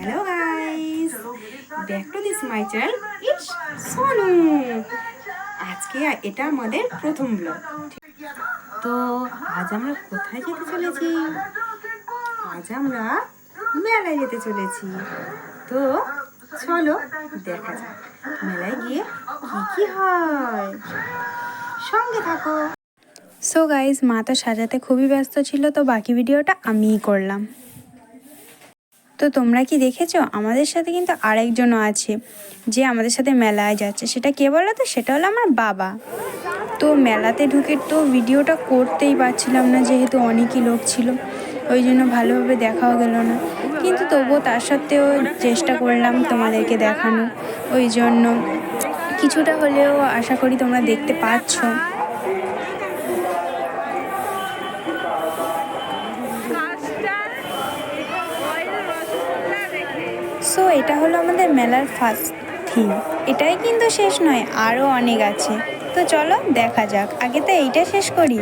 Hello guys back to this my channel it's Sonu আজকে এটা আমাদের প্রথম ব্লগ তো আজ আমরা কোথায় যেতে চলেছি? আজ আমরা মেলায় যেতে চলেছি। তো চলো দেখা যাক মেলায় গিয়ে কি কি হয়। সঙ্গে থাকো। সো গাইজ মা তো সাজাতে খুবই ব্যস্ত ছিল, তো বাকি ভিডিওটা আমিই করলাম। তো তোমরা কি দেখেছ? আমাদের সাথে কিন্তু আরেকজনও আছে, যে আমাদের সাথে মেলায় যাচ্ছে। সেটা কে বলো তো সেটা হলো আমার বাবা। তো মেলাতে ঢুকে তো ভিডিওটা করতেই পারছিলাম না, যেহেতু অনেকই লোক ছিল। ওই জন্য ভালোভাবে দেখাও গেল না। কিন্তু তবুও তার সত্ত্বেও চেষ্টা করলাম তোমাদেরকে দেখানো ওই জন্য কিছুটা হলেও আশা করি তোমরা দেখতে পাচ্ছ। এটা হলো আমাদের মেলার ফার্স্ট থিম এটাই কিন্তু শেষ নয় আরও অনেক আছে। তো চলো দেখা যাক, আগে তো এইটা শেষ করি।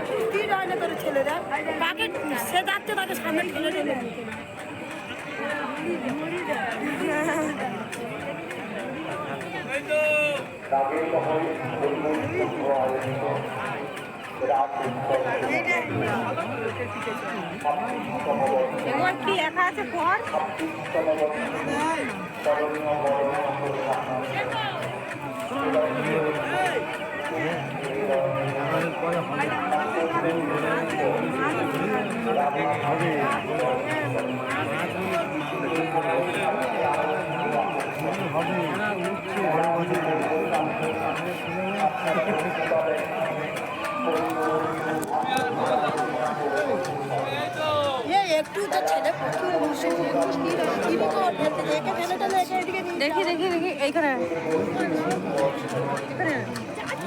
একটু স্থির হয় না তোর ছেলেরা তাকে সে যাচ্ছে তাকে সামনে ঠেলে ঠেলে এবার কি লেখা আছে? পর। একটু তো দেখি দেখি দেখি এইখানে।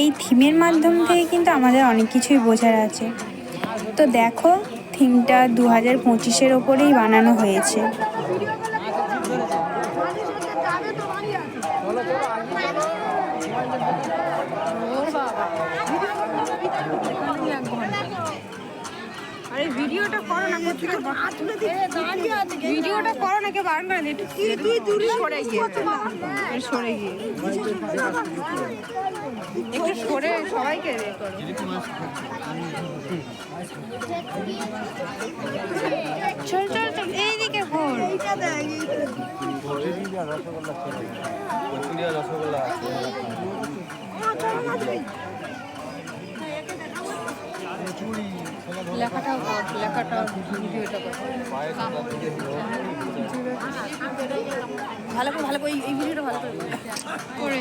এই থিমের মাধ্যম থেকে কিন্তু আমাদের অনেক কিছুই বোঝার আছে। তো দেখো, থিমটা দু হাজার পঁচিশের ওপরেই বানানো হয়েছে। ভিডিওটা করো না কোথায় ভিডিওটা করো না কেউ বারণ করে একটু তুই দূরে সরে গিয়ে? সরে গিয়ে। একটু সরে সবাইকে রে করো। চল চল চল এইদিকে ঘোর। লেখাটাও কর লেখাটাও ভিডিওটা ভালো ভালো করে ভালো করে।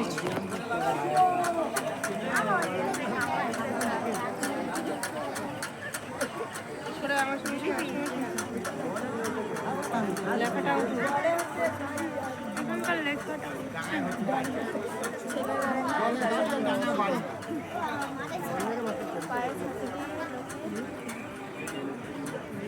লেখাটাও লেখাটা স্লেটে লেখাটা চলছে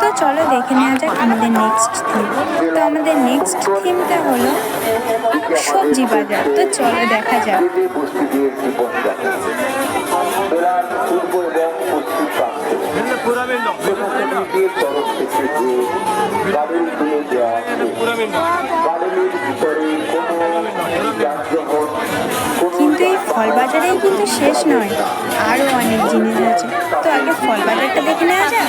তো চলো দেখে নেওয়া যাক আমাদের নেক্সট থিম তো আমাদের নেক্সট থিমটা হলো সবজি বাজার। তো চলো দেখা যাক। কিন্তু এই ফল বাজারেই কিন্তু শেষ নয়। আরও অনেক জিনিস আছে। তো আগে ফল বাজারটা দেখে নেওয়া যাক।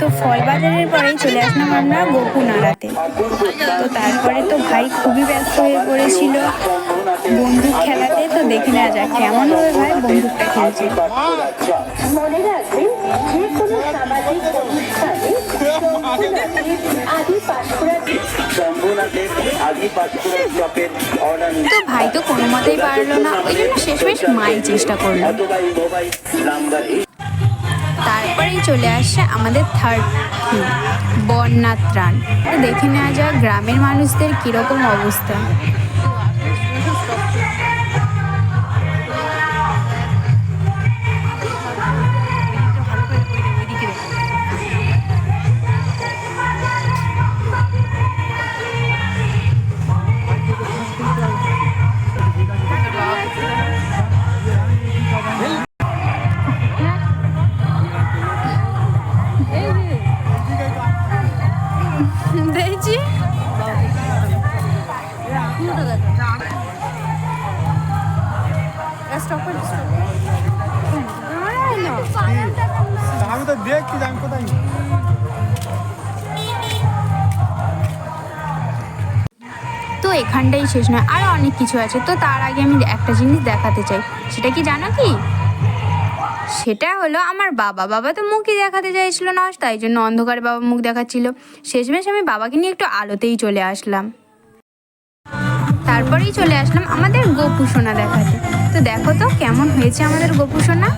তো ফল বাজারের পরেই চলে আসলাম আমরা গোপু নাড়াতে তো তারপরে তো ভাই খুবই ব্যস্ত হয়ে পড়েছিল বন্দুক খেলাতে তো দেখে নেওয়া যাক কেমন হবে ভাই বন্দুকটা খেলছে। মনে রাখবেন যে কোনো সামাজিক অনুষ্ঠানে আদি তো ভাই তো কোনো মতেই পারল না ওই জন্য শেষমেশ মাই চেষ্টা করল। তারপরেই চলে আসে আমাদের থার্ড বন্যা ত্রাণ। দেখে নেওয়া যাক গ্রামের মানুষদের কীরকম অবস্থা। দেখছি যে আমি কোথায় তো এখানটাই শেষ নয় আরও অনেক কিছু আছে। তো তার আগে আমি একটা জিনিস দেখাতে চাই। সেটা কি জানো কি? সেটা হলো আমার বাবা। বাবা তো মুখই দেখাতে চাইছিল না তাই জন্য অন্ধকারে বাবা মুখ দেখাচ্ছিল। শেষমেশ আমি বাবাকে নিয়ে একটু আলোতেই চলে আসলাম। তারপরেই চলে আসলাম আমাদের গোপু সোনা দেখাতে। তো দেখো তো কেমন হয়েছে আমাদের গোপু সোনা?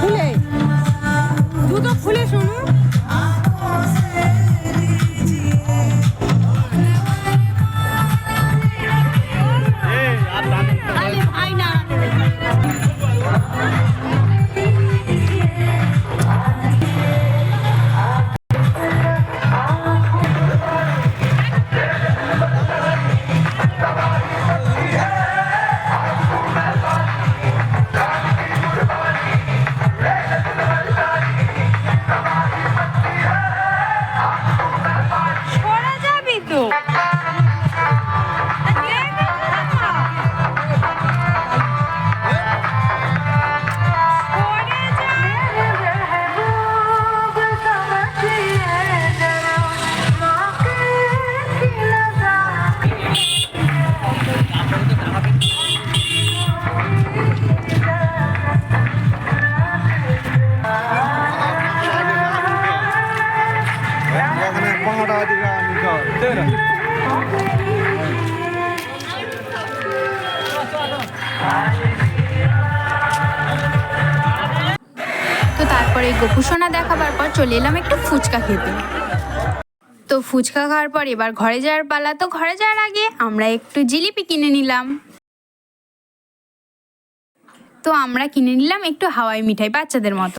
খুলে। জুতো খুলে শুনু সরা তারপরে গোপুসোনা দেখাবার পর চলে এলাম একটু ফুচকা খেতে। তো ফুচকা খাওয়ার পর এবার ঘরে যাওয়ার পালা। তো ঘরে যাওয়ার আগে আমরা একটু জিলিপি কিনে নিলাম। তো আমরা কিনে নিলাম একটু হাওয়াই মিঠাই বাচ্চাদের মতো।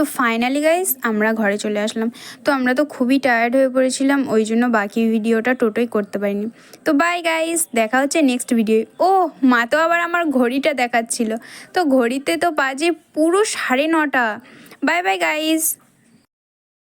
তো ফাইনালি গাইজ আমরা ঘরে চলে আসলাম। তো আমরা তো খুবই টায়ার্ড হয়ে পড়েছিলাম, ওই জন্য বাকি ভিডিওটা টোটোই করতে পারিনি। তো বাই গাইজ দেখা হচ্ছে নেক্সট ভিডিও ও, মা তো আবার আমার ঘড়িটা দেখাচ্ছিল। তো ঘড়িতে তো বাজে পুরো সাড়ে নটা। Bye bye guys